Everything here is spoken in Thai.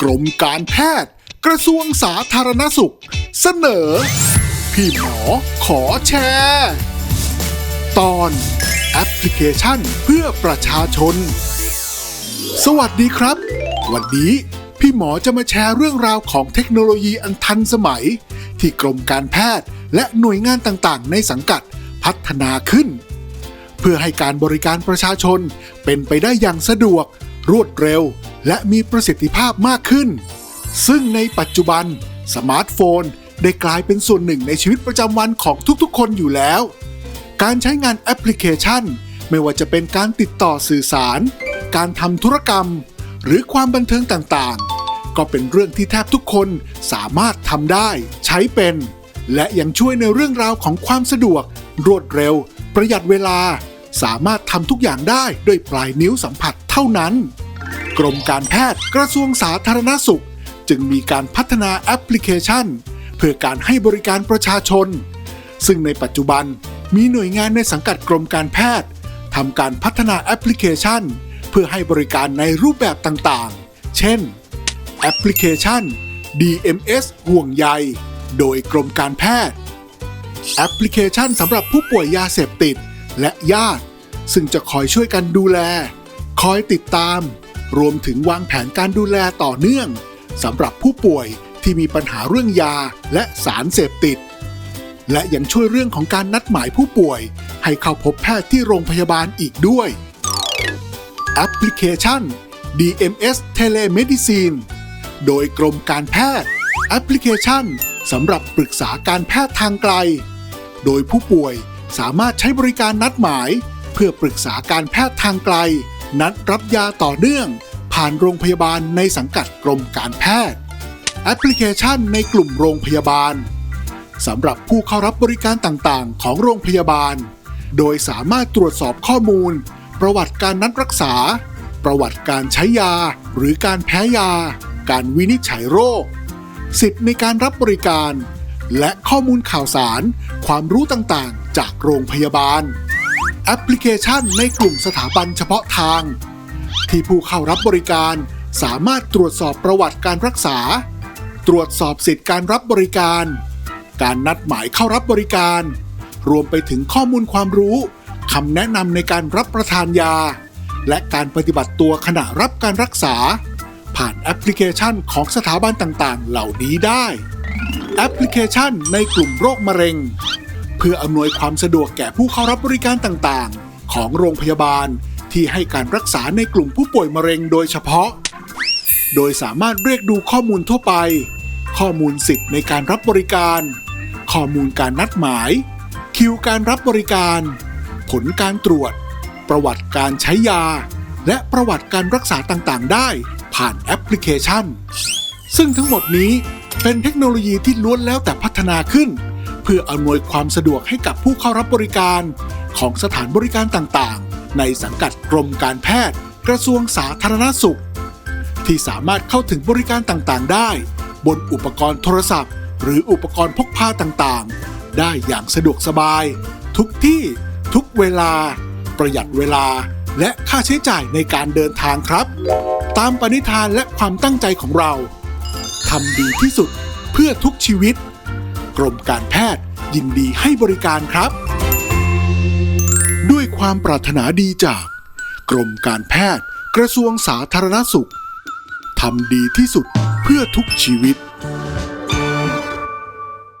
กรมการแพทย์ กระทรวงสาธารณสุข เสนอ พี่หมอขอแชร์ ตอนแอปพลิเคชันเพื่อประชาชน สวัสดีครับ วันนี้พี่หมอจะมาแชร์เรื่องราวของเทคโนโลยีอันทันสมัย ที่กรมการแพทย์และหน่วยงานต่างๆ ในสังกัดพัฒนาขึ้น เพื่อให้การบริการประชาชนเป็นไปได้อย่างสะดวก รวดเร็ว และมีประสิทธิภาพมากขึ้น ซึ่งในปัจจุบัน สมาร์ทโฟนได้กลายเป็นส่วนหนึ่งในชีวิตประจำวันของทุกๆ คนอยู่แล้ว การใช้งานแอปพลิเคชัน ไม่ว่าจะเป็นการติดต่อสื่อสาร การทำธุรกรรม หรือความบันเทิงต่างๆ ก็เป็นเรื่องที่แทบทุกคนสามารถทำได้ ใช้เป็น และยังช่วยในเรื่องราวของความสะดวก รวดเร็ว ประหยัดเวลา สามารถทำทุกอย่างได้ด้วยปลายนิ้วสัมผัสเท่านั้น กรมการแพทย์กระทรวงสาธารณสุข จึงมีการพัฒนาแอปพลิเคชัน เพื่อการให้บริการประชาชน ซึ่งในปัจจุบันมีหน่วยงานในสังกัดกรมการแพทย์ทำการพัฒนาแอปพลิเคชัน เพื่อให้บริการในรูปแบบต่างๆ เช่น แอปพลิเคชัน DMS ห่วงใย โดยกรมการแพทย์ แอปพลิเคชันสำหรับผู้ป่วยยาเสพติดและญาติ ซึ่งจะคอยช่วยกันดูแล คอยติดตาม รวมถึงวางแผนการดูแลต่อเนื่องสำหรับผู้ป่วยที่มีปัญหาเรื่องยาและสารเสพติด และยังช่วยเรื่องของการนัดหมายผู้ป่วย ให้เข้าพบแพทย์ที่โรงพยาบาลอีกด้วย แอปพลิเคชัน DMS Telemedicine โดยกรมการแพทย์ แอปพลิเคชันสำหรับปรึกษาการแพทย์ทางไกล โดยผู้ป่วยสามารถใช้บริการนัดหมาย เพื่อปรึกษาการแพทย์ทางไกล นัดรับยาต่อเนื่อง ผ่านโรงพยาบาลในสังกัดกรมการแพทย์ แอปพลิเคชันในกลุ่มโรงพยาบาลสำหรับผู้เข้ารับบริการต่างๆ ของโรงพยาบาล โดยสามารถตรวจสอบข้อมูล ประวัติการนัดรักษา ประวัติการใช้ยา หรือการแพ้ยา การวินิจฉัยโรค สิทธิ์ในการรับบริการ และข้อมูลข่าวสาร ความรู้ต่างๆ จากโรงพยาบาล แอปพลิเคชันในกลุ่มสถาบันเฉพาะทาง ที่ผู้เข้ารับบริการสามารถตรวจสอบประวัติการรักษา ตรวจสอบสิทธิการรับบริการ การนัดหมายเข้ารับบริการ รวมไปถึงข้อมูลความรู้คำแนะนำในการรับประทานยา และการปฏิบัติตัวขณะรับการรักษา ผ่านแอปพลิเคชันของสถาบันต่างๆ เหล่านี้ได้ แอปพลิเคชันในกลุ่มโรคมะเร็ง พื่ออำนวยความสะดวกแก่ผู้เข้ารับบริการต่างๆ ของโรงพยาบาลที่ให้การรักษาในกลุ่มผู้ป่วยมะเร็งโดยเฉพาะ โดยสามารถเรียกดูข้อมูลทั่วไป ข้อมูลสิทธิ์ในการรับบริการ ข้อมูลการนัดหมาย คิวการรับบริการ ผลการตรวจ ประวัติการใช้ยา และประวัติการรักษาต่างๆ ได้ผ่านแอปพลิเคชัน ซึ่งทั้งหมดนี้เป็นเทคโนโลยีที่ล้วนแล้วแต่พัฒนาขึ้น เพื่ออำนวยความสะดวกให้กับผู้เข้ารับบริการ ของสถานบริการต่างๆ ในสังกัดกรมการแพทย์ กระทรวงสาธารณสุข ที่สามารถเข้าถึงบริการต่างๆ ได้ บนอุปกรณ์โทรศัพท์ หรืออุปกรณ์พกพาต่างๆ ได้อย่างสะดวกสบาย ทุกที่ทุกเวลา ประหยัดเวลาและค่าใช้จ่ายในการเดินทางครับ ตามปณิธานและความตั้งใจของเราทำดีที่สุดเพื่อทุกชีวิต กรมการแพทย์ ยินดีให้บริการครับ ด้วยความปรารถนาดีจาก กรมการแพทย์ กระทรวงสาธารณสุขทำดีที่สุดเพื่อทุกชีวิต